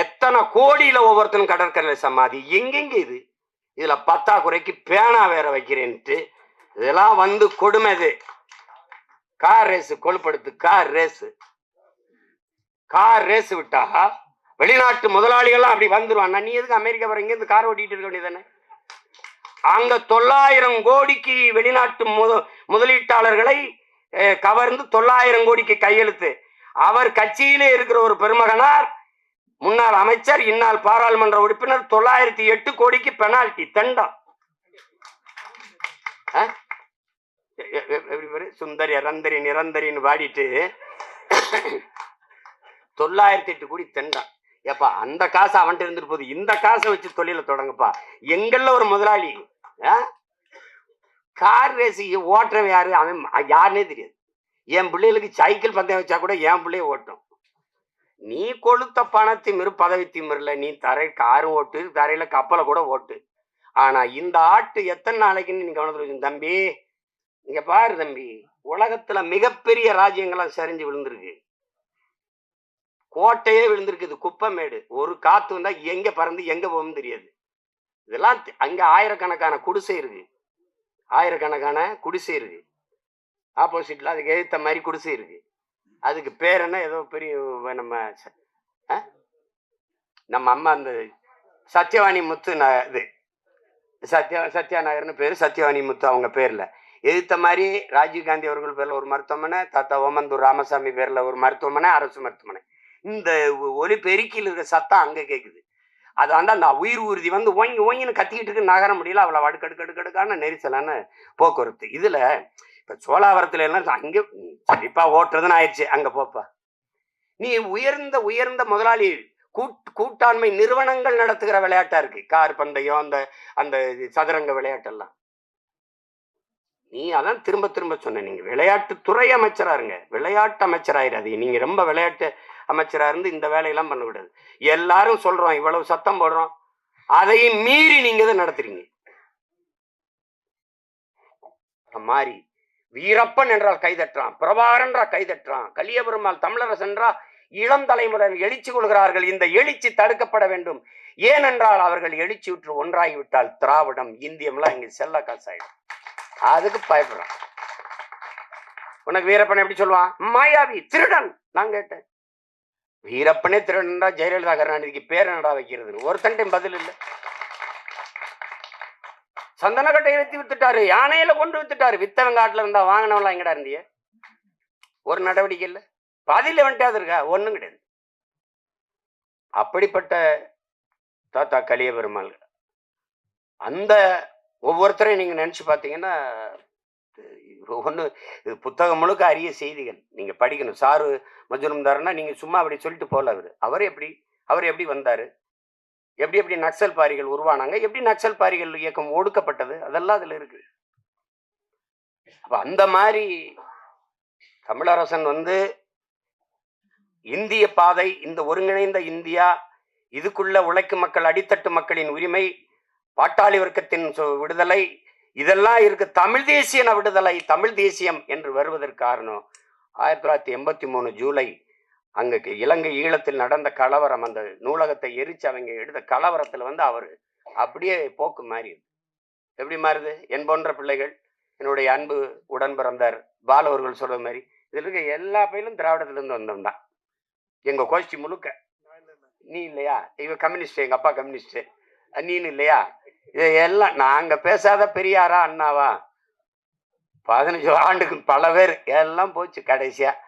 எத்தனை கோடியில ஒவ்வொருத்தனும் கடற்கரை சமாதி? எங்கெங்க இது? இதுல பத்தாக்குறைக்கு பேனா வேற வைக்கிறேன்ட்டு. இதெல்லாம் வந்து கொடுமை இது. கார் ரேஸ் கொழுப்படுத்து கார் ரேஸ் கார் ரேஸ் விட்டா வெளிநாட்டு முதலாளிகள்லாம் அப்படி வந்துருவான் நீ எதுக்கு அமெரிக்கா வர இங்க கார் ஓட்டிட்டு இருக்க வேண்டியதானே அங்க தொள்ளாயிரம் கோடிக்கு வெளிநாட்டு முத முதலீட்டாளர்களை கவர்ந்து தொள்ளாயிரம் கோடிக்கு கையெழுத்து. அவர் கட்சியிலே இருக்கிற ஒரு பெருமகனார் முன்னாள் அமைச்சர் இந்நாள் பாராளுமன்ற உறுப்பினர் தொள்ளாயிரத்தி எட்டு கோடிக்கு பெனால்டி தண்டம் ஆ? எப்படி சுந்தரி அரந்தரி நிரந்தரின்னு பாடிட்டு தொள்ளாயிரத்தி எட்டு கோடி தண்டம் ஏப்பா அந்த காசு அவன்கிட்ட இருந்துட்டு போகுது இந்த காசை வச்சு தொழில தொடங்கப்பா எங்கள்ல ஒரு முதலாளி ஆ? கார் ரேஸ் ஓட்டுறவன் யாரு அவன் யாருன்னே தெரியாது என் பிள்ளைகளுக்கு சைக்கிள் பந்தயம் வச்சா கூட என் பிள்ளைய ஓட்டும் நீ கொளுத்த பண திமிரு பதவி திமிரில் நீ தரை கார் ஓட்டு தரையில கப்பலை கூட ஓட்டு. ஆனா இந்த ஆட்டு எத்தனை நாளைக்குன்னு நீ கவனத்துல வச்சு தம்பி இங்க பாரு தம்பி உலகத்துல மிகப்பெரிய ராஜ்யங்களாம் சரிஞ்சு விழுந்திருக்கு. கோட்டையே விழுந்திருக்குது குப்பமேடு. ஒரு காற்று வந்தா எங்க பறந்து எங்க போகும் தெரியாது. இதெல்லாம் அங்கே அங்க ஆயிரக்கணக்கான குடிசை இருக்கு. ஆயிரக்கணக்கான குடிசை இருக்கு. ஆப்போசிட்ல அதுக்கு எதிர்த்த மாதிரி குடிசை இருக்கு. அதுக்கு பேர் என்ன? ஏதோ பெரிய நம்ம நம்ம அம்மா அந்த சத்யவாணி முத்து ந இது. சத்யா சத்யா நகர்னு பேர். சத்யவாணி முத்து அவங்க பேர்ல. எதிர்த்த மாதிரி ராஜீவ் காந்தி அவர்கள் பேர்ல ஒரு மருத்துவமனை தாத்தா ஓமந்தூர் ராமசாமி பேர்ல ஒரு மருத்துவமனை அரசு மருத்துவமனை. இந்த ஒலி பெருக்கியில் இருக்கிற சத்தம் அங்க கேக்குது. அது வந்து அந்த உயிர் ஊர்தி வந்து ஓங்கி ஓங்கின்னு கத்திக்கிட்டு நகர முடியல. அவ்வளோ அடுக்கடுக்கடுக்கடுக்கான நெரிசலான போக்குவரத்து. இதுல சோழாவரத்துல எல்லாம் அங்க சரிப்பா ஓட்டுறதுன்னு ஆயிடுச்சு. அங்க போப்பா. நீ உயர்ந்த உயர்ந்த முதலாளி கூட் கூட்டாண்மை நிறுவனங்கள் நடத்துகிற விளையாட்டா இருக்கு. கார் பந்தயம் அந்த அந்த சதுரங்க விளையாட்டெல்லாம். நீ அதான் திரும்ப திரும்ப சொன்ன நீங்க விளையாட்டு துறை அமைச்சரா இருங்க. விளையாட்டு அமைச்சராயிராது நீங்க ரொம்ப விளையாட்டு அமைச்சரா இருந்து இந்த வேலையெல்லாம் பண்ண விடாது எல்லாரும் சொல்றோம் இவ்வளவு சத்தம் போடுறோம். அதையும் மீறி நீங்க தான் நடத்துறீங்க. மாறி வீரப்பன் என்றால் கைதற்றான் பிரபாகர் என்றால் கைதற்றான் கலியபெருமாள் தமிழரசன் என்றால் இளம் தலைமுறையினர் எழுச்சி கொள்கிறார்கள் இந்த எழுச்சி தடுக்கப்பட வேண்டும். ஏனென்றால் அவர்கள் எழுச்சியுற்று ஒன்றாகிவிட்டால் திராவிடம் இந்தியம்லாம் இங்கே செல்ல காசாயிடும். அதுக்கு பயப்படுறான். உனக்கு வீரப்பன் எப்படி சொல்லுவான்? மாயாவி திருடன் நான் கேட்டேன். வீரப்பனே திருடன்டா ஜெயலலிதா கருணாநிதிக்கு பேர் என்னடா வைக்கிறது ஒருத்தன்டையும் பதில் இல்லை. சந்தனக்கட்டையை வித்து வித்துட்டாரு யானையில கொண்டு வித்துட்டாரு. வித்தவன் காட்டுல இருந்தா வாங்கினவெல்லாம் எங்கடா இருந்திய? ஒரு நடவடிக்கை இல்லை. பாதியில வந்துட்டாது இருக்கா? ஒன்றும் கிடையாது. அப்படிப்பட்ட தாத்தா கலிய பெருமாள் அந்த ஒவ்வொருத்தரையும் நீங்க நினைச்சு பார்த்தீங்கன்னா ஒன்று இது புத்தகம் முழுக்க அரிய செய்திகள். நீங்கள் படிக்கணும். சாரு மஜுனம்தாருன்னா நீங்கள் சும்மா அப்படி சொல்லிட்டு போல அவர். அவர் எப்படி அவர் எப்படி வந்தார்? எப்படி எப்படி நக்சல் பாரிகள் உருவானாங்க எப்படி நக்சல் பாரிகள் இயக்கம் ஒடுக்கப்பட்டது அதெல்லாம் அதுல இருக்கு. அப்ப அந்த மாதிரி தமிழரசன் வந்து இந்திய பாதை இந்த ஒருங்கிணைந்த இந்தியா இதுக்குள்ள உழைக்கும் மக்கள் அடித்தட்டு மக்களின் உரிமை பாட்டாளி வர்க்கத்தின் விடுதலை இதெல்லாம் இருக்கு. தமிழ் தேசியன விடுதலை தமிழ் தேசியம் என்று வருவதற்கு காரணம் ஆயிரத்தி தொள்ளாயிரத்தி எண்பத்தி மூணு ஜூலை அங்கே இலங்கை ஈழத்தில் நடந்த கலவரம் அந்த நூலகத்தை எரிச்சு அவங்க எடுத்த கலவரத்தில் வந்து அவர் அப்படியே போக்கு மாறியது எப்படி மாறுது? என் போன்ற பிள்ளைகள் என்னுடைய அன்பு உடன் பிறந்தார் பால் அவர்கள் சொல்ற மாதிரி இதில் இருக்க எல்லா பயிலும் திராவிடத்திலிருந்து வந்தவன் தான். கோஷ்டி முழுக்க. நீ இல்லையா? இவ கம்யூனிஸ்ட் எங்கள் அப்பா கம்யூனிஸ்ட். நீனு இல்லையா? இது எல்லாம் நாங்கள் பேசாத பெரியாரா அண்ணாவா? பதினஞ்சு ஆண்டுக்கு பல பேர் எல்லாம் போச்சு கடைசியாக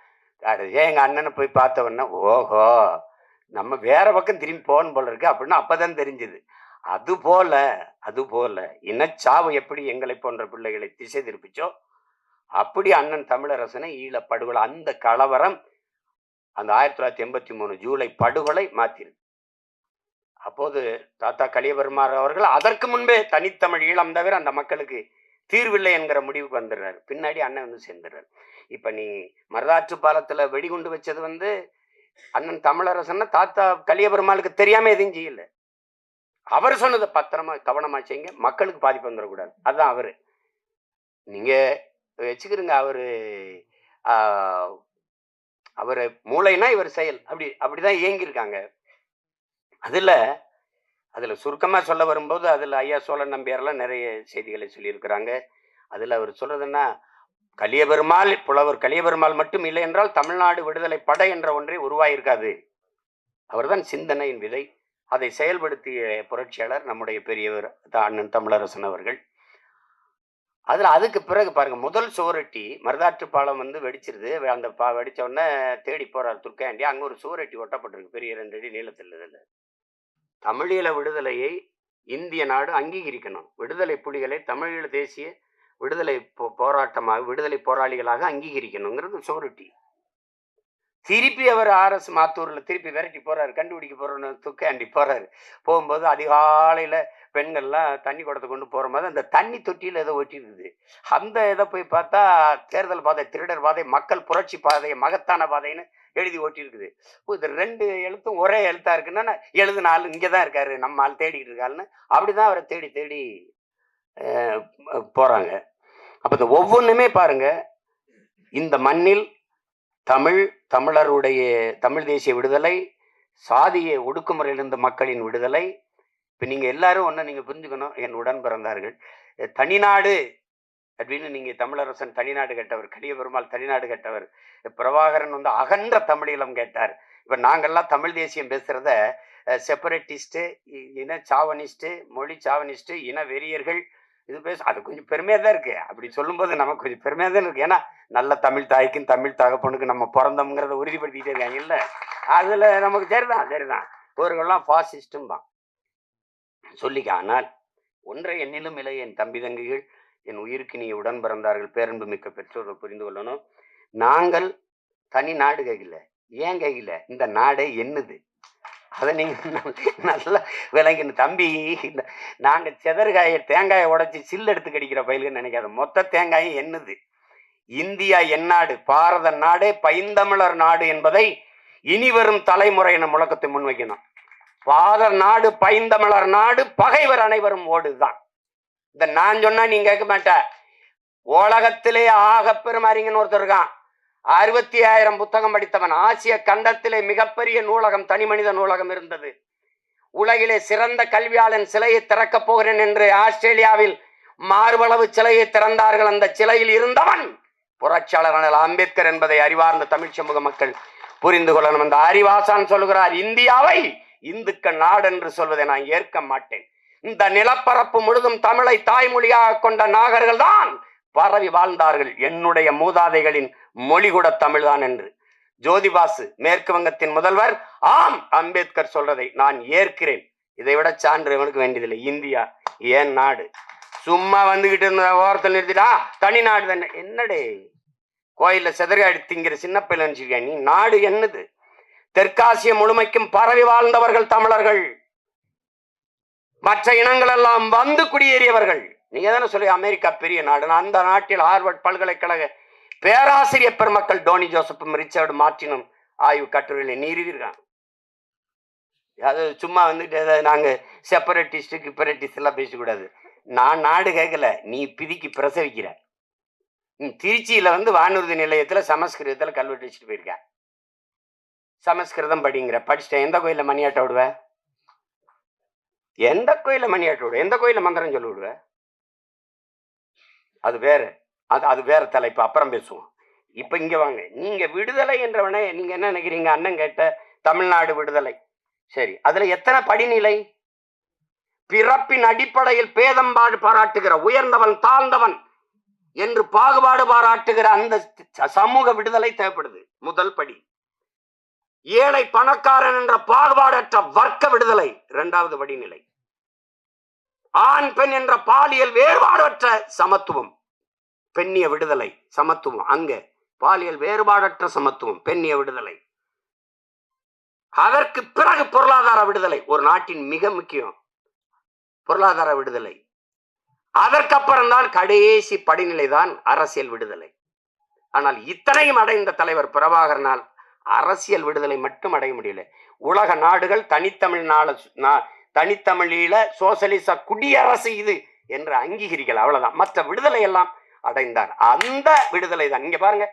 கடைசியா எங்கள் அண்ணனை போய் பார்த்த உடனே ஓஹோ நம்ம வேற பக்கம் திரும்பி போகணும் போல இருக்கு அப்படின்னு அப்பதான் தெரிஞ்சது. அது போல அது போல இனச்சாவு எப்படி எங்களை போன்ற பிள்ளைகளை திசை திருப்பிச்சோ அப்படி அண்ணன் தமிழரசனை ஈழ படுகொலை அந்த கலவரம் அந்த ஆயிரத்தி தொள்ளாயிரத்தி எண்பத்தி மூணு ஜூலை படுகொலை மாத்திருக்கு அப்போது தாத்தா கலியபெருமார் அவர்கள் அதற்கு முன்பே தனித்தமிழ் ஈழம் தவிர அந்த மக்களுக்கு தீர்வில்லை என்கிற முடிவுக்கு வந்துடுறாரு. பின்னாடி அண்ணன் வந்து சேர்ந்துடுறாரு. இப்ப நீ மருதாற்று பாலத்துல வெடிகுண்டு வச்சது வந்து அண்ணன் தமிழரசன்னா தாத்தா கலியபெருமாளுக்கு தெரியாம எதுவும் செய்யல. அவர் சொன்னதை பத்திரமா கவனமா செய்யுங்க. மக்களுக்கு பாதிப்பு வந்துடக்கூடாது. அதுதான் அவரு. நீங்க வச்சுக்கிறீங்க அவரு ஆஹ், மூளைனா இவர் செயல். அப்படி அப்படிதான் இயங்கியிருக்காங்க. அதுல அதுல சுருக்கமா சொல்ல வரும்போது அதுல ஐயா சோழன் நம்பியாரெல்லாம் நிறைய செய்திகளை சொல்லியிருக்கிறாங்க. அதுல அவர் சொல்றதுன்னா கலியபெருமாள் புலவர் கலியபெருமாள் மட்டும் இல்லை என்றால் தமிழ்நாடு விடுதலை படை என்ற ஒன்றே உருவாயிருக்காது. அவர்தான் சிந்தனையின் விதை. அதை செயல்படுத்திய புரட்சியாளர் நம்முடைய பெரியவர் அண்ணன் தமிழரசன் அவர்கள். அதுல அதுக்கு பிறகு பாருங்க முதல் சுவரொட்டி மருதாற்று பாலம் வந்து வெடிச்சிருது. அந்த பா வெடிச்ச உடனே தேடி போறார் துர்க்காண்டி அங்க ஒரு சுவரொட்டி ஒட்டப்பட்டிருக்கு பெரிய ரெண்டு அடி நீளத்தில் தமிழீழ விடுதலையை இந்திய நாடு அங்கீகரிக்கணும். விடுதலை புலிகளை தமிழீழ தேசிய விடுதலை போ போராட்டமாக விடுதலை போராளிகளாக அங்கீகரிக்கணுங்கிறது சுவரொட்டி திருப்பி அவர் ஆர்எஸ் மாத்தூரில் திருப்பி விரட்டி போறாரு கண்டுபிடிக்க போறோன்னு துக்காண்டி போறாரு. போகும்போது அதிகாலையில் பெண்கள்லாம் தண்ணி குடத்தை கொண்டு போகிற மாதிரி அந்த தண்ணி தொட்டியில் ஏதோ ஒட்டிருக்குது அந்த இதை போய் பார்த்தா தேர்தல் பாதை திருடர் பாதை மக்கள் புரட்சி பாதை மகத்தான பாதைன்னு எழுதி ஓட்டியிருக்குது இது ரெண்டு எழுத்தும் ஒரே எழுத்தா இருக்குன்னா எழுதுன ஆள் இங்கே தான் இருக்காரு நம்ம ஆள் தேடிக்கிட்டு இருக்காருன்னு அப்படிதான் அவரை தேடி தேடி போகிறாங்க அப்போ இந்த ஒவ்வொன்றுமே பாருங்க இந்த மண்ணில் தமிழ் தமிழருடைய தமிழ் தேசிய விடுதலை சாதிய ஒடுக்குமுறையிலிருந்த மக்களின் விடுதலை இப்போ நீங்கள் எல்லாரும் ஒன்று நீங்கள் புரிஞ்சுக்கணும் என் உடன் பிறந்தார்கள். தனிநாடு அப்படின்னு நீங்கள் தமிழரசன் தனிநாடு கேட்டவர் கலியபெருமாள் தனிநாடு கேட்டவர் பிரபாகரன் வந்து அகன்ற தமிழீழம் கேட்டார். இப்போ நாங்கள்லாம் தமிழ் தேசியம் பேசுகிறத செப்பரேட்டிஸ்ட்டு இன சாவனிஸ்ட்டு மொழி சாவனிஸ்ட்டு இன வெறியர்கள் இது பேச அது கொஞ்சம் பெருமையாக தான் இருக்குது அப்படி சொல்லும்போது நமக்கு கொஞ்சம் பெருமையாக தான் இருக்குது ஏன்னா நல்ல தமிழ் தாய்க்கும் தமிழ் தகப்பனுக்கு நம்ம பிறந்தோம்ங்கிறத உறுதிப்படுத்திக்கிட்டே இருக்காங்க. இல்லை அதில் நமக்கு சரிதான் சரிதான். இவர்கள்லாம் ஃபாசிஸ்டும் தான். சொல்லிக்க ஆனால் ஒன்றை என்னிலும் இல்லை. என் தம்பி தங்கைகள் என் உயிருக்கு நீ உடன் பிறந்தார்கள். பேரன்பு மிக்க பெற்றோர்கள் புரிந்து கொள்ளணும். நாங்கள் தனி நாடு கேட்கல ஏன் கேட்கல இந்த நாடே என்னது அதை நீங்கள் நல்லா விளங்கின. தம்பி இந்த நாங்கள் செதற்காயை தேங்காயை உடைச்சி சில்லு எடுத்து கடிக்கிற பயிலுன்னு நினைக்காத. மொத்த தேங்காயும் என்னது? இந்தியா எந்நாடு பாரத நாடு பைந்தமிழர் நாடு என்பதை இனி வரும் தலைமுறையின முழக்கத்தை முன்வைக்கணும். பாதர் நாடு பைந்தமிழர் நாடு பகைவர் அனைவரும் ஓடுதான். இந்த நான் சொன்னா நீங்க கேட்க மாட்ட. உலகத்திலே ஆக பெருமாறிங்கன்னு ஒருத்தர் இருக்கான். அறுபத்தி ஆயிரம் புத்தகம் படித்தவன் ஆசிய கண்டத்திலே மிகப்பெரிய நூலகம் தனி மனித நூலகம் இருந்தது. உலகிலே சிறந்த கல்வியாளன் சிலையை திறக்கப் போகிறேன் என்று ஆஸ்திரேலியாவில் மார்பளவு சிலையை திறந்தார்கள். அந்த சிலையில் இருந்தவன் புரட்சியாளர் அம்பேத்கர் என்பதை அறிவார்ந்த தமிழ் சமூக மக்கள் புரிந்து கொள்ளணும். அந்த அறிவாசான் சொல்கிறார் இந்தியாவை இந்துக்கள் நாடு என்று சொல்வதை நான் ஏற்க மாட்டேன். இந்த நிலப்பரப்பு முழுதும் தமிழை தாய்மொழியாக கொண்ட நாகர்கள் தான் பரவி வாழ்ந்தார்கள் என்னுடைய மூதாதைகளின் மொழி கூட தமிழ்தான் என்று. ஜோதிபாசு மேற்கு வங்கத்தின் முதல்வர். ஆம் அம்பேத்கர் சொல்றதை நான் ஏற்கிறேன். இதை விட சான்று இவனுக்கு வேண்டியதில்லை. இந்தியா ஏன் நாடு? சும்மா வந்துகிட்டு இருந்த ஓரத்தில் நிறுத்திட்டா? தனி நாடு தானே. என்னடே? கோயில்ல செதறாடி திங்கிற சின்ன பிள்ளை நினைச்சிருக்கியா நீ? நாடு என்னது? தெற்காசிய முழுமைக்கும் பரவி வாழ்ந்தவர்கள் தமிழர்கள். மற்ற இனங்கள் எல்லாம் வந்து குடியேறியவர்கள். நீங்க தானே சொல்லி அமெரிக்கா பெரிய நாடு. அந்த நாட்டில் ஹார்வர்ட் பல்கலைக்கழக பேராசிரியர் பெருமக்கள் டோனி ஜோசப்பும் ரிச்சர்டு மார்டினும் ஆய்வு கட்டுரைகளை நீறியிருக்காங்க அது சும்மா வந்துட்டு நாங்க செப்பரேட்டிஸ்ட் கிப்பரேட்டிஸ்ட் எல்லாம் பேசக்கூடாது. நான் நாடு கேட்கல நீ பிதிக்கு பிரசவிக்கிற. திருச்சியில வந்து வானூர்தி நிலையத்துல சமஸ்கிருதத்துல கல்வெட்டு வச்சுட்டு போயிருக்கேன். சமஸ்கிருதம் படிங்கிற படிச்சுட்டேன். எந்த கோயில மணியாட்ட விடுவ? எந்த கோயில்ல மணியாட்ட விடுவ? எந்த கோயில மந்திரம் சொல்லி விடுவ அது வேற. அது அது வேற தலைப்பு. அப்புறம் பேசுவோம். இப்ப இங்க வாங்க. நீங்க விடுதலை என்றவனே நீங்க என்ன நினைக்கிறீங்க? அண்ணன் கேட்ட தமிழ்நாடு விடுதலை. சரி. அதுல எத்தனை படிநிலை? பிறப்பின் அடிப்படையில் பேதம்பாடு பாராட்டுகிற உயர்ந்தவன் தாழ்ந்தவன் என்று பாகுபாடு பாராட்டுகிற அந்த ச- சமூக விடுதலை தேவைப்படுது. முதல் படி. ஏழை பணக்காரன் என்ற பாகுபாடற்ற வர்க்க விடுதலை. இரண்டாவது படிநிலை. ஆண் பெண் என்ற பாலியல் வேறுபாடற்ற சமத்துவம். பெண்ணிய விடுதலை சமத்துவம். அங்க பாலியல் வேறுபாடற்ற சமத்துவம் பெண்ணிய விடுதலை. அதற்கு பிறகு பொருளாதார விடுதலை ஒரு நாட்டின் மிக முக்கியம். பொருளாதார விடுதலை. அதற்கப்புறம்தான் கடைசி படிநிலை தான் அரசியல் விடுதலை. ஆனால் இத்தனையும் அடைந்த தலைவர் பிரபாகரனால் அரசியல் விடுதலை மட்டும் அடைய முடியல. உலக நாடுகள் தனித்தமிழ் நாள தனித்தமிழீழ சோசலிச குடியரசு இது என்று அங்கீகரிக்கல அவ்வளவுதான். மற்ற விடுதலை எல்லாம் அடைந்தார். அந்த விடுதலை தான் இங்க பாருங்க.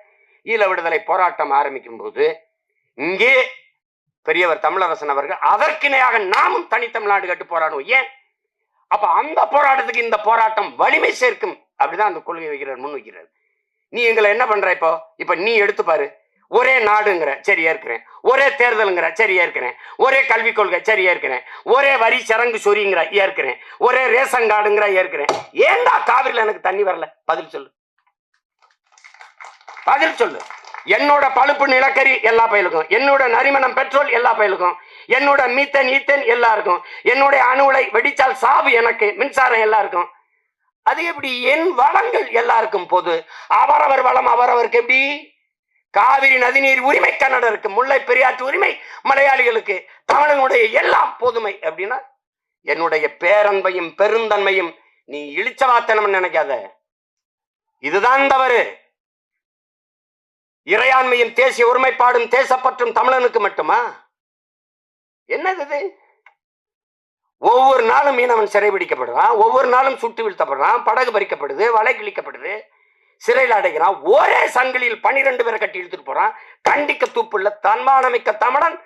ஈழ விடுதலை போராட்டம் ஆரம்பிக்கும் போது இங்கே பெரியவர் தமிழரசன் அவர்கள் அதற்கிணையாக நாமும் தனித்தமிழ்நாடு கட்டு போராடுவோம். ஏன்? அப்ப அந்த போராட்டத்துக்கு இந்த போராட்டம் வலிமை சேர்க்கும் அப்படிதான் அந்த கொள்கை வைக்கிறார் முன் வைக்கிறார் நீ எங்களை என்ன பண்ற இப்போ? இப்ப நீ எடுத்து பாரு ஒரே நாடுங்கிற சரி ஏற்கிறேன். ஒரே தேர்தலுங்கிற சரி ஏற்கிறேன். ஒரே கல்விக் கொள்கை சரி ஏற்கிறேன். ஒரே வரி சரங்கு சொரிங்கிற ஏற்கிறேன். ஒரே ரேஷன் கார்டுங்கிற ஏற்கிறேன். ஏன்டா காவிரியில் எனக்கு தண்ணி வரல? பதில் சொல்லு. பதில் சொல்லு. என்னோட பழுப்பு நிலக்கரி எல்லா பயிலுக்கும். என்னோட நரிமணம் பெட்ரோல் எல்லா பயிலுக்கும். என்னோட மீத்தன் ஈத்தன் எல்லாருக்கும் என்னுடைய அணு உலை வெடிச்சால் சாவு எனக்கு மின்சாரம் எல்லாருக்கும் அது எப்படி? என் வளங்கள் எல்லாருக்கும் பொது. அவரவர் வளம் அவரவருக்கு எப்படி? காவிரி நதிநீர் உரிமை கன்னடருக்கு முல்லை பெரியாற்று உரிமை மலையாளிகளுக்கு தமிழனுடைய எல்லாம் பொதுமை அப்படின்னா என்னுடைய பேரன்பையும் பெருந்தன்மையும் நீ இழிச்சவாத்தனம் நினைக்காத. இதுதான் தவறு. இறையாண்மையும் தேசிய ஒருமைப்பாடும் தேசப்பற்றும் தமிழனுக்கு மட்டுமா? என்னது இது? ஒவ்வொரு நாளும் மீனவன் சிறைபிடிக்கப்படுறான் ஒவ்வொரு நாளும் சுட்டு வீழ்த்தப்படுறான் படகு பறிக்கப்படுது வலை கிழிக்கப்படுது சிறையில் அடைகிறான். ஒரே சங்கிலியில் பனிரெண்டு பேரை கட்டி இழுத்துட்டு போறான். கண்டிக்க தூப்புள்ள தன்மானமிக்க தமிழன்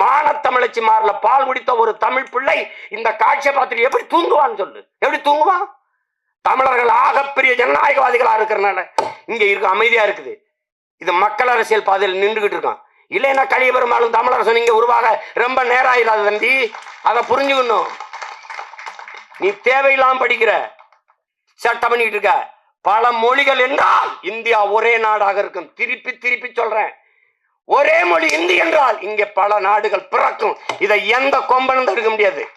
மானத்தமிழச்சி மாறல பால் குடித்த ஒரு தமிழ் பிள்ளை இந்த காட்சியை பார்த்துட்டு எப்படி தூங்குவான்னு சொல்லு. எப்படி தூங்குவான்? தமிழர்கள் ஆகப்பெரிய ஜனநாயகவாதிகளா இருக்கிறனால இங்க இருக்க அமைதியா இருக்குது. இது மக்கள் அரசியல் பாதையில் நின்றுகிட்டு இருக்கான். இல்லைன்னா கலியபெருமாளும் தமிழரசன் இங்க உருவாக ரொம்ப நேரம் ஆயிடாது தம்பி. அதை புரிஞ்சுக்கணும். நீ தேவையில்லாம படிக்கிற. சட்டம் பண்ணிக்கிட்டு இருக்க. பல மொழிகள் என்றால் இந்தியா ஒரே நாடாக இருக்கும். திருப்பி திருப்பி சொல்றேன். ஒரே மொழி இந்தி என்றால் இங்கே பல நாடுகள் பிறக்கும். இதை எந்த கொம்பனும் தடுக்க முடியாது.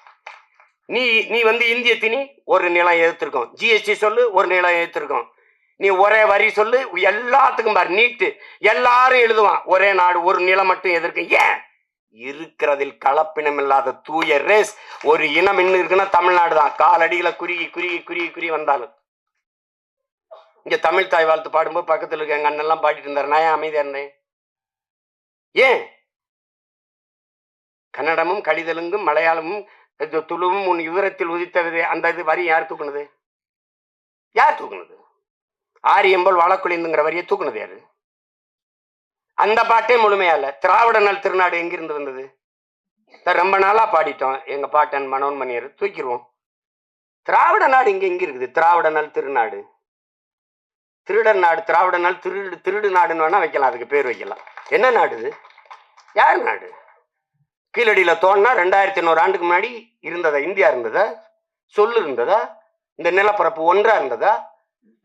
நீ நீ வந்து இந்திய திணி ஒரு நிலம் எதிர்த்திருக்கோம் ஜிஎஸ்டி சொல்லு ஒரு நிலம் எதிர்த்திருக்கோம் நீ ஒரே வரி சொல்லு எல்லாத்துக்கும் பாரு நீட்டு. எல்லாரும் எழுதுவான் ஒரே நாடு ஒரு நிலம் மட்டும் எதிர்க்க. ஏன்? இருக்கிறதில் கலப்பினம் இல்லாத தூய ரேஸ் ஒரு இனம் இன்னும் இருக்குன்னா தமிழ்நாடு தான். காலடியில் குறுகி குறுகி குறுகி குறுகி வந்தாலும். இங்கே தமிழ் தாய் வாழ்த்து பாடும்போது பக்கத்தில் இருக்க எங்கள் அண்ணெல்லாம் பாடிட்டு இருந்தார். நான் ஏன் இருந்தேன்? ஏன்? கன்னடமும் கழிதலுங்கும் மலையாளமும் துளுவும் உன் விவரத்தில் உதித்தது. அந்த இது வரி யார் தூக்குனது? யார் தூக்குனது? ஆரியம்போல் வாழக்குழிந்துங்கிற வரியை தூக்குனது யாரு? அந்த பாட்டே முழுமையால திராவிட நல் திருநாடு எங்கிருந்து வந்தது? ரொம்ப நாளா பாடிட்டோம். எங்க பாட்டன் மனோன்மணியர் தூக்கிடுவோம் திராவிட நாடு இங்க எங்க இருக்குது. திராவிட நல் திருநாடு. திருடன் நாடு திராவிட நாடு திருடு திருடு நாடுன்னு வேணா வைக்கலாம் அதுக்கு பேர் வைக்கலாம். என்ன நாடு இது? யார் நாடு? கீழடியில தோணுனா ரெண்டாயிரத்தி ஐநூறு ஆண்டுக்கு முன்னாடி இருந்ததா? இந்தியா இருந்ததா? சொல்லு இருந்ததா? இந்த நிலப்பரப்பு ஒன்றா இருந்ததா?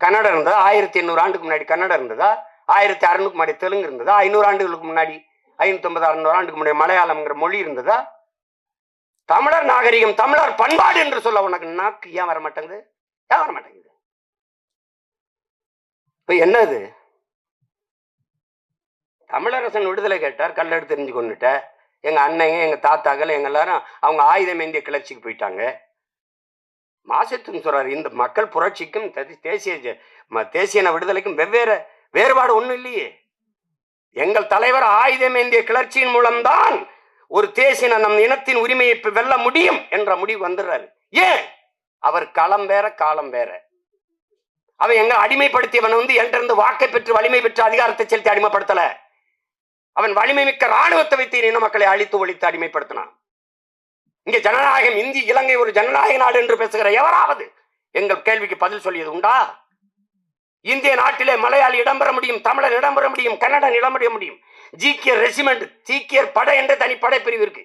கன்னடா இருந்ததா? ஆயிரத்தி எண்ணூறு ஆண்டுக்கு முன்னாடி கன்னடா இருந்ததா? ஆயிரத்தி அறுநூறுக்கு முன்னாடி தெலுங்கு இருந்ததா? ஐநூறு ஆண்டுகளுக்கு முன்னாடி ஐநூத்தி ஐம்பது அறுநூறு ஆண்டுக்கு முன்னாடி மலையாளம்ங்கிற மொழி இருந்ததா? தமிழர் நாகரிகம் தமிழர் பண்பாடு என்று சொல்ல உனக்கு நாக்கு ஏன் வர மாட்டேங்குது ஏன் வர மாட்டேங்குது இப்போ என்னது? தமிழரசன் விடுதலை கேட்டார் கல்லெடுத்து தெரிஞ்சு கொண்டுட்ட. எங்கள் அண்ணங்க எங்கள் தாத்தாக்கள் எங்கள் எல்லாரும் அவங்க ஆயுதம் ஏந்திய கிளர்ச்சிக்கு போயிட்டாங்க. மாசத்துன்னு சொல்கிறார் இந்த மக்கள் புரட்சிக்கும் தேசிய தேசியன விடுதலைக்கும் வெவ்வேறு வேறுபாடு ஒன்றும் இல்லையே. எங்கள் தலைவர் ஆயுதம் ஏந்திய கிளர்ச்சியின் மூலம்தான் ஒரு தேசியன நம் இனத்தின் உரிமையை வெல்ல முடியும் என்ற முடிவு வந்துடுறாரு. ஏன்? அவர் களம் வேற காலம் வேற. அவன் எங்க அடிமைப்படுத்தியவன் வந்து என்கிட்ட வாக்கை பெற்று வலிமை பெற்று அதிகாரத்தை செலுத்தி அடிமைப்படுத்தல. அவன் வலிமை மிக்க ராணுவத்தை வைத்து இன மக்களை அழித்து ஒழித்து அடிமைப்படுத்தினான். இங்க ஜனநாயகம் இந்தி இலங்கை ஒரு ஜனநாயக நாடு என்று பேசுகிற எவராவது எங்கள் கேள்விக்கு பதில் சொல்லியது உண்டா? இந்திய நாட்டிலே மலையாளி இடம்பெற முடியும் தமிழன் இடம்பெற முடியும் கன்னடன் இடம்பெற முடியும். ஜீக்கியர் ரெசிமெண்ட் சீக்கியர் படை என்ற தனி படைப்பிரிவு இருக்கு.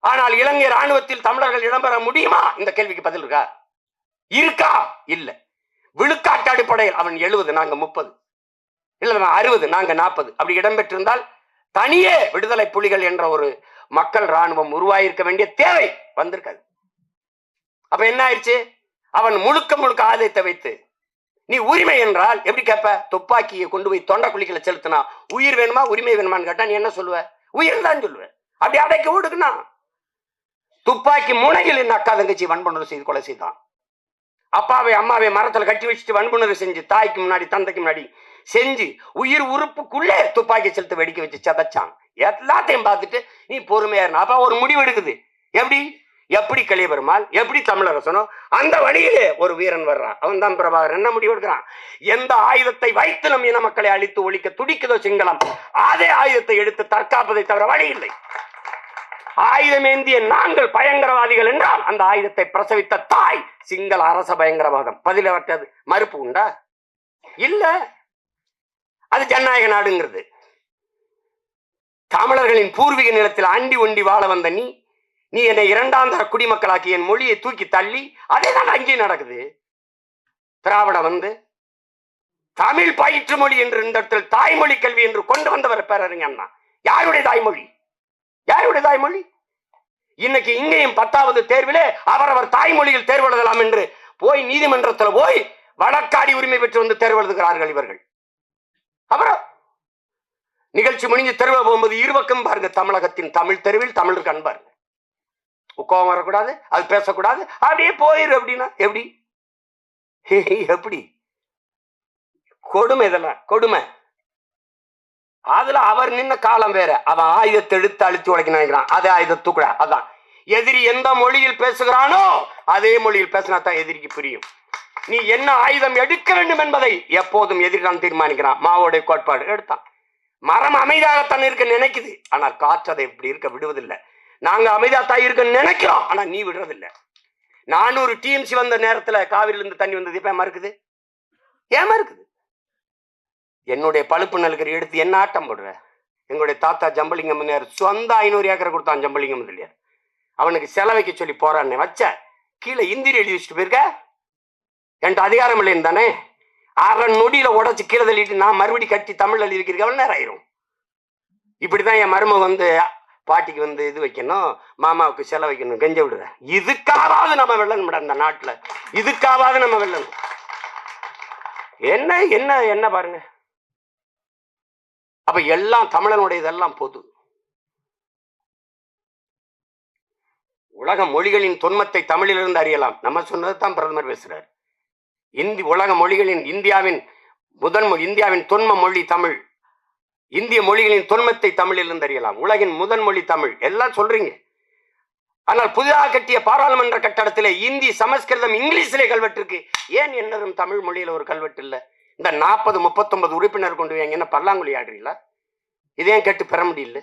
ஆனால் இலங்கை ராணுவத்தில் தமிழர்கள் இடம்பெற முடியுமா? இந்த கேள்விக்கு பதில் இருக்கா? இருக்கா? இல்லை. விழுக்காட்டு அடிப்படையில் அவன் எழுபது நாங்க முப்பது. இல்ல அறுபது நாங்க நாற்பது அப்படி இடம்பெற்றிருந்தால் தனியே விடுதலை புலிகள் என்ற ஒரு மக்கள் ராணுவம் உருவாயிருக்க வேண்டிய தேவை வந்திருக்காது. அப்ப என்ன ஆயிடுச்சு? அவன் முழுக்க முழுக்க ஆதரித்த வைத்து நீ உரிமை என்றால் எப்படி கேட்ப? துப்பாக்கியை கொண்டு போய் தொண்டை குழிகளை செலுத்தினா உயிர் வேணுமா உரிமை வேணுமான்னு கேட்டா நீ என்ன சொல்லுவ? உயிர் தான் சொல்லுவ. அப்படி அடைக்க விடுக்குண்ணா துப்பாக்கி முனையில் என் அக்கா தங்கச்சி வன்புணர்வு செய்து கொலை செய்தான். அப்பாவை அம்மாவை மரத்துல கட்டி வச்சுட்டு வன்புணர்வு செஞ்சு தாய்க்கு முன்னாடி தந்தைக்கு முன்னாடி செஞ்சு உயிர் உறுப்புக்குள்ளே துப்பாக்கி செலுத்து வெடிக்க வச்சு சதைச்சான். எல்லாத்தையும் பார்த்துட்டு நீ பொறுமையா இருந்தா அப்ப ஒரு முடிவு எடுக்குது. எப்படி? எப்படி கலியபெருமாள்? எப்படி தமிழரசனோ? அந்த வழியிலே ஒரு வீரன் வர்றான். அவன் தான் பிரபாகரன். என்ன முடிவு எடுக்கிறான்? எந்த ஆயுதத்தை வைத்து நம் இன மக்களை அழித்து ஒழிக்க துடிக்குதோ சிங்களம் அதே ஆயுதத்தை எடுத்து தற்காப்பதை தவிர வழி இல்லை. ஆயுதமேந்திய நாங்கள் பயங்கரவாதிகள் என்றால் அந்த ஆயுதத்தை பிரசவித்த தாய் சிங்கள அரச பயங்கரவாதம். பதில் அவற்றது மறுப்பு உண்டா? இல்ல. அது ஜனநாயக நாடுங்கிறது. தமிழர்களின் பூர்வீக நிலத்தில் அண்டி ஒண்டி வாழ வந்த நீ நீ என்னை இரண்டாம் தர குடிமக்களாக்கி என் மொழியை தூக்கி தள்ளி அதே தான் அங்கே நடக்குது. திராவிட வந்து தமிழ் பயிற்று மொழி என்று இந்த இடத்தில் தாய்மொழி கல்வி என்று கொண்டு வந்தவர் பேரறிஞர் அண்ணா. யாருடைய தாய்மொழி? யாருடைய தாய்மொழி? இன்னைக்கு இங்கேயும் பத்தாவது தேர்விலே அவரவர் தாய்மொழியில் தேர்வு எழுதலாம் என்று போய் நீதிமன்றத்தில் போய் வழக்காடி உரிமை பெற்று வந்து தேர்வு எழுதுகிறார்கள் இவர்கள். அப்புறம் நிகழ்ச்சி முடிஞ்சு தெருவில் போகும்போது இருபக்கம் பாருங்க தமிழகத்தின் தமிழ் தெருவில் தமிழருக்கு அன்பாருங்க கோவம் வரக்கூடாது அது பேசக்கூடாது அப்படியே போயிரு அப்படின்னா எப்படி? எப்படி? கொடுமை இதெல்லாம் கொடுமை. அதுல அவர் நின்ன காலம் வேற. அவன் ஆயுதத்தை எடுத்து அழிச்சு உடைக்க நினைக்கிறான். அதே ஆயுதத்துக்குடா அதான். எதிரி எந்த மொழியில் பேசுகிறானோ அதே மொழியில் பேசினா தான் எதிரிக்கு புரியும். நீ என்ன ஆயுதம் எடுக்க வேண்டும் என்பதை எப்போதும் எதிரி தான் தீர்மானிக்கிறான். மாவோடைய கோட்பாடு எடுத்தான். மரம் அமைதியாகத்தான் இருக்க நினைக்குது. ஆனால் காற்று அதை இப்படி இருக்க விடுவதில்லை. நாங்க அமைதியாத்தான் இருக்க நினைக்கிறோம். ஆனா நீ விடுறதில்லை. நானூறு டிஎம்சி வந்த நேரத்துல காவிரியிலிருந்து தண்ணி வந்தது இப்ப மறுக்குது? ஏன் மறுக்குது? என்னுடைய பழுப்பு நல்கரி எடுத்து என்ன ஆட்டம் போடுற? எங்களுடைய தாத்தா ஜம்பலிங்கம் முதலியார் சொந்த ஐநூறு ஏக்கரை கொடுத்தான் ஜம்பலிங்கம் முதலியார் அவனுக்கு செலவைக்க சொல்லி போறான்னு வச்ச கீழே இந்திரி எழுதி வச்சுட்டு போயிருக்க? என்கிட்ட அதிகாரம் இல்லைன்னு தானே? அரை நொடியில உடச்சி கீழே தள்ளிட்டு நான் மறுபடி கட்டி தமிழ் எழுதி வைக்கிறதுக்கு நேரம் ஆயிரும். இப்படிதான் என் மரும வந்து பாட்டிக்கு வந்து இது வைக்கணும் மாமாவுக்கு செலவு வைக்கணும் கெஞ்ச விடுறேன் இதுக்காவது நம்ம வெள்ளணும் மேடம் இந்த நாட்டுல. இதுக்காவது நம்ம வெள்ளணும் என்ன என்ன என்ன பாருங்க. அப்ப எல்லாம் தமிழனுடையதெல்லாம் பொது. உலக மொழிகளின் தொன்மத்தை தமிழிலிருந்து அறியலாம். நம்ம சொன்னதுதான் பிரதமர் பேசுறார். இந்தி உலக மொழிகளின் இந்தியாவின் முதன் இந்தியாவின் தொன்ம மொழி தமிழ். இந்திய மொழிகளின் தொன்மத்தை தமிழிலிருந்து அறியலாம். உலகின் முதன் மொழி தமிழ். எல்லாம் சொல்றீங்க. ஆனால் புதிதாக கட்டிய பாராளுமன்ற கட்டடத்திலே இந்தி சமஸ்கிருதம் இங்கிலீஷிலே கல்வெட்டு இருக்கு. ஏன் என்னதும் தமிழ் மொழியில ஒரு கல்வெட்டு இல்ல? இந்த நாற்பது முப்பத்தொன்பது உறுப்பினர் கொண்டு வாங்க என்ன பல்லாங்குழி ஆடுறீங்களா? இதையும் கேட்டு பெற முடியல.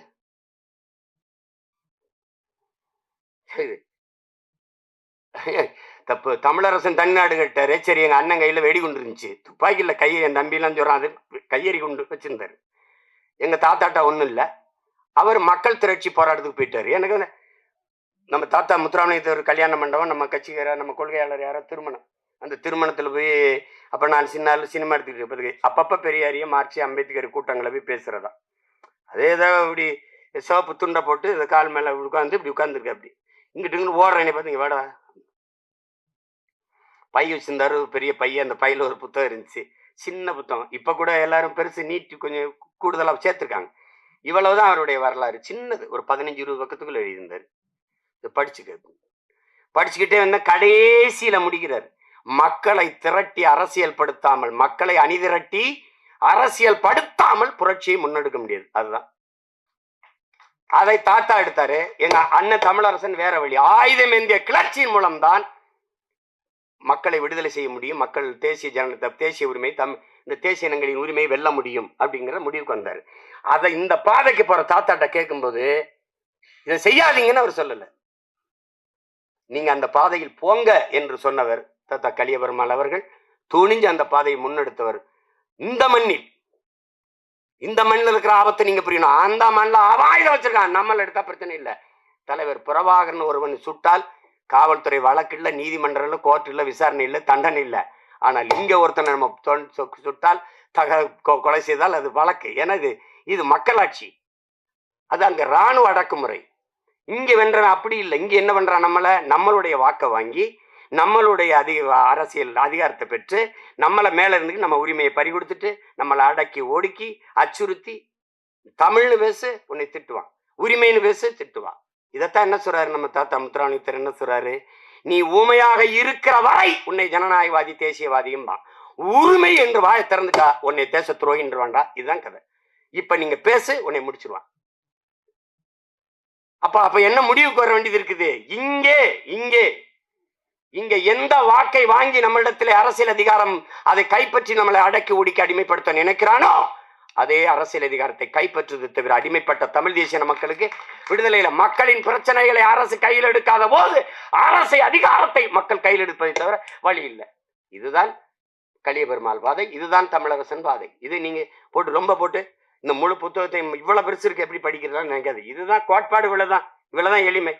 தப்பு. தமிழரசன் தமிழ்நாடு கேட்டார் சரி எங்க அண்ணன் கையில வெடிகுண்டு இருந்துச்சு. துப்பாக்கியில் கையை என் தம்பிலாம் சொல்றான் அது கையெறி குண்டு வச்சிருந்தாரு. எங்க தாத்தாட்டா ஒண்ணும் இல்லை. அவர் மக்கள் திரட்சி போராட்டத்துக்கு போயிட்டாரு. எனக்கு நம்ம தாத்தா முத்துராமலிங்கத்தவர் கல்யாண மண்டபம் நம்ம கட்சிக்கார நம்ம கொள்கையாளர் யாரோ திருமணம். அந்த திருமணத்தில் போய் அப்போ நான் சின்ன சினிமா எடுத்துக்கிட்டு இருப்பதுக்கு அப்பப்போ பெரியாரிய மார்க்சி அம்பேத்கர் கூட்டங்களை போய் பேசுறதா. அதே ஏதோ இப்படி சிவப்பு துண்டை போட்டு இந்த கால் மேலே உட்காந்து இப்படி உட்காந்துருக்கு அப்படி. இங்கிட்டு இங்கிட்டு ஓடுறேனே பார்த்தீங்க வாடா. பை வச்சிருந்தாரு பெரிய பையன் அந்த பையில் ஒரு புத்தகம் இருந்துச்சு. சின்ன புத்தகம். இப்போ கூட எல்லாரும் பெருசு நீட்டி கொஞ்சம் கூடுதலாக சேர்த்துருக்காங்க. இவ்வளவுதான் அவருடைய வரலாறு. சின்னது ஒரு பதினஞ்சு இருபது பக்கத்துக்குள்ள எழுதியிருந்தார். இதை படிச்சுக்க. படிச்சுக்கிட்டே வந்தால் கடைசியில் முடிக்கிறார். மக்களை திரட்டி அரசியல் படுத்தாமல் மக்களை அணிதிரட்டி அரசியல் படுத்தாமல் புரட்சியை முன்னெடுக்க முடியாது. அதுதான். அதை தாத்தா எடுத்தாரு. எங்க அண்ணன் தமிழரசன் வேற வழி. ஆயுதம் ஏந்திய கிளர்ச்சியின் மூலம்தான் மக்களை விடுதலை செய்ய முடியும். மக்கள் தேசிய ஜன தேசிய உரிமை தம் இந்த தேசிய இனங்களின் உரிமையை வெல்ல முடியும் அப்படிங்கிற முடிவுக்கு வந்தார். அதை இந்த பாதைக்கு போற தாத்தாட்ட கேட்கும்போது இதை செய்யாதீங்கன்னு அவர் சொல்லல. நீங்க அந்த பாதையில் போங்க என்று சொன்னவர் தத்தா கலியபெருமாள் அவர்கள் துணிஞ்சு அந்த பாதையை முன்னெடுத்தவர். இந்த மண்ணில் இந்த மண்ணில் இருக்கிற ஆபத்தை நீங்க புரியணும். அந்த மண்ணில் ஆபாயுதம் வச்சிருக்கான். நம்மள எடுத்தா பிரச்சனை இல்லை. தலைவர் புறவாகர்னு ஒருவன் சுட்டால் காவல்துறை வழக்கு இல்லை நீதிமன்றம் இல்லை கோர்ட் இல்லை விசாரணை இல்லை தண்டனை இல்லை. ஆனால் இங்க ஒருத்தனை நம்ம தொன்- சுட்டால் தக கொ- கொலை செய்தால் அது வழக்கு. ஏன்னா இது இது மக்களாட்சி. அது அங்க இராணுவ அடக்குமுறை. இங்க வென்றான் அப்படி இல்லை. இங்க என்ன பண்றான் நம்மள? நம்மளுடைய வாக்கை வாங்கி நம்மளுடைய அதிக அரசியல் அதிகாரத்தை பெற்று நம்மளை மேல இருந்து நம்ம உரிமையை பறி கொடுத்துட்டு நம்மளை அடக்கி ஒடுக்கி அச்சுறுத்தி தமிழ்னு பேசு உன்னை திட்டுவான். உரிமைன்னு பேசு திட்டுவான். இதைத்தான் என்ன சொல்றாரு நம்ம தாத்தா முத்துராணித்தர் என்ன சொல்றாரு? நீ ஊமையாக இருக்கிற வரை உன்னை ஜனநாயகவாதி தேசியவாதியும் உரிமை என்று வாய திறந்துட்டா உன்னை தேச துரோகின்றவான்டா? இதுதான் கதை. இப்ப நீங்க பேசு உன்னை முடிச்சிருவான். அப்ப அப்ப என்ன முடிவுக்கு வர வேண்டியது இருக்குது? இங்கே இங்கே இங்க எந்த வாக்கை வாங்கி நம்மளிடத்திலே அரசியல் அதிகாரம் அதை கைப்பற்றி நம்மளை அடக்கி ஒடுக்கி அடிமைப்படுத்த நினைக்கிறானோ அதே அரசியல் அதிகாரத்தை கைப்பற்றுவது தவிர அடிமைப்பட்ட தமிழ் தேசிய மக்களுக்கு விடுதலையில மக்களின் பிரச்சனைகளை அரசு கையில் எடுக்காத போது அரசை அதிகாரத்தை மக்கள் கையில் எடுப்பதை தவிர வழி இல்லை. இதுதான் கலியபெருமாள் பாதை இதுதான் தமிழரசன் பாதை இது நீங்க போட்டு ரொம்ப போட்டு இந்த முழு புத்தகத்தை இவ்வளவு பெருசு இருக்கு எப்படி படிக்கிறதா நினைக்காது இதுதான் கோட்பாடு இவ்வளவுதான் இவ்வளவுதான் எளிமை.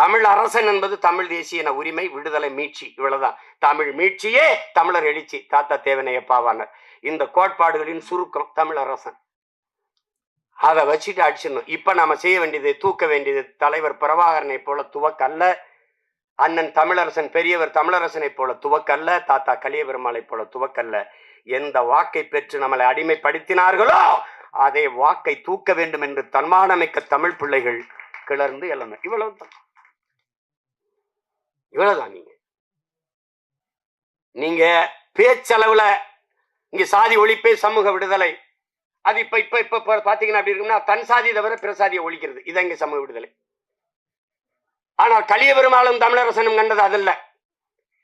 தமிழ் அரசன் என்பது தமிழ் தேசிய உரிமை விடுதலை மீட்சி இவ்வளவுதான். தமிழ் மீட்சியே தமிழர் எழுச்சி தாத்தா தேவனையப்பாவானர் இந்த கோட்பாடுகளின் சுருக்கம் தமிழ் அரசன். அதை வச்சுட்டு அடிச்சிடணும். இப்ப நாம செய்ய வேண்டியது தூக்க வேண்டியது தலைவர் பிரபாகரனை போல துவக்கல்ல. அண்ணன் தமிழரசன் பெரியவர் தமிழரசனை போல துவக்கல்ல. தாத்தா கலியபெருமாளை போல துவக்கல்ல. எந்த வாக்கை பெற்று நம்மளை அடிமைப்படுத்தினார்களோ அதே வாக்கை தூக்க வேண்டும் என்று தன்மானமிக்க தமிழ் பிள்ளைகள் கிளர்ந்து எழணும் இவ்வளவுதான். இவ்வளவுதான் நீங்க. நீங்க பேச்சளவுல இங்க சாதி ஒழிப்பே சமூக விடுதலை. அது இப்ப இப்ப இப்ப பாத்தீங்கன்னா அப்படி இருக்கும்னா தன் சாதி தவிர பிற சாதியை ஒழிக்கிறது. இதான் இங்க சமூக விடுதலை. ஆனால் கலிய பெருமாளும் தமிழரசனும் கண்டது அதல்ல.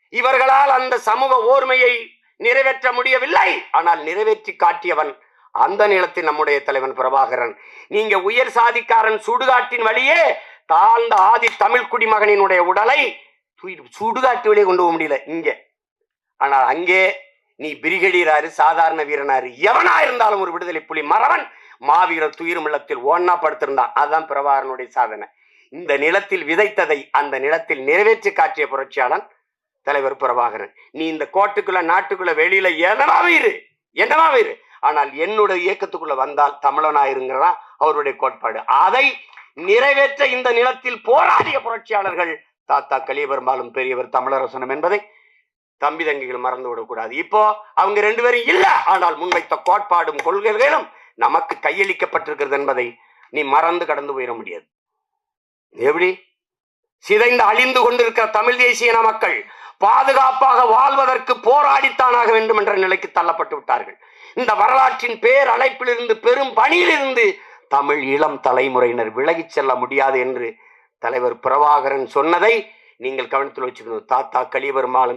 இவர்களால் அந்த சமூக ஓர்மையை நிறைவேற்ற முடியவில்லை. ஆனால் நிறைவேற்றி காட்டியவன் அந்த நிலத்தில் நம்முடைய தலைவன் பிரபாகரன். நீங்க உயர் சாதிக்காரன் சுடுகாட்டின் வழியே தாழ்ந்த ஆதி தமிழ் குடிமகனினுடைய உடலை தூக்கி- சுடுகாட்டு வழியே கொண்டு போக முடியல இங்க. ஆனால் அங்கே நீ பிரிகடியராரு சாதாரண வீரனாரு எவனா இருந்தாலும் ஒரு விடுதலை புலி மறவன் மாவீரர் துயிர்மில்லத்தில் ஒன்னா படுத்திருந்தான். அதுதான் பிரபாகரனுடைய சாதனை. இந்த நிலத்தில் விதைத்ததை அந்த நிலத்தில் நிறைவேற்றி காட்டிய புரட்சியாளன் தலைவர் பிரபாகரன். நீ இந்த கோட்டுக்குள்ள நாட்டுக்குள்ள வெளியில எதனாவே இரு என்னவாவே இரு. ஆனால் என்னுடைய இயக்கத்துக்குள்ள வந்தால் தமிழனாயிருங்கிறதா அவருடைய கோட்பாடு. அதை நிறைவேற்ற இந்த நிலத்தில் போராடிய புரட்சியாளர்கள் தாத்தா கலியபெரும்பாலும் பெரியவர் தமிழரசனும் என்பதை தம்பி தங்கிகள் மறந்து விடக்கூடாது. இப்போ அவங்க ரெண்டு பேரும் இல்ல ஆனால் முன்வைத்த கோட்பாடும் கொள்கைகளும் நமக்கு கையளிக்கப்பட்டிருக்கிறது என்பதை நீ மறந்து கடந்து போயிட முடியாது. எப்படி? சிதைந்து அழிந்து கொண்டிருக்கிற தமிழ் தேசிய மக்கள் பாதுகாப்பாக வாழ்வதற்கு போராடித்தானாக வேண்டும் என்ற நிலைக்கு தள்ளப்பட்டு விட்டார்கள். இந்த வரலாற்றின் பேர் அழைப்பிலிருந்து பெரும் பணியிலிருந்து தமிழ் இளம் தலைமுறையினர் விலகிச் செல்ல முடியாது என்று தலைவர் பிரபாகரன் சொன்னதை நீங்கள் கவனத்தில் வச்சுக்கணும். தாத்தா கலியபெருமாளும்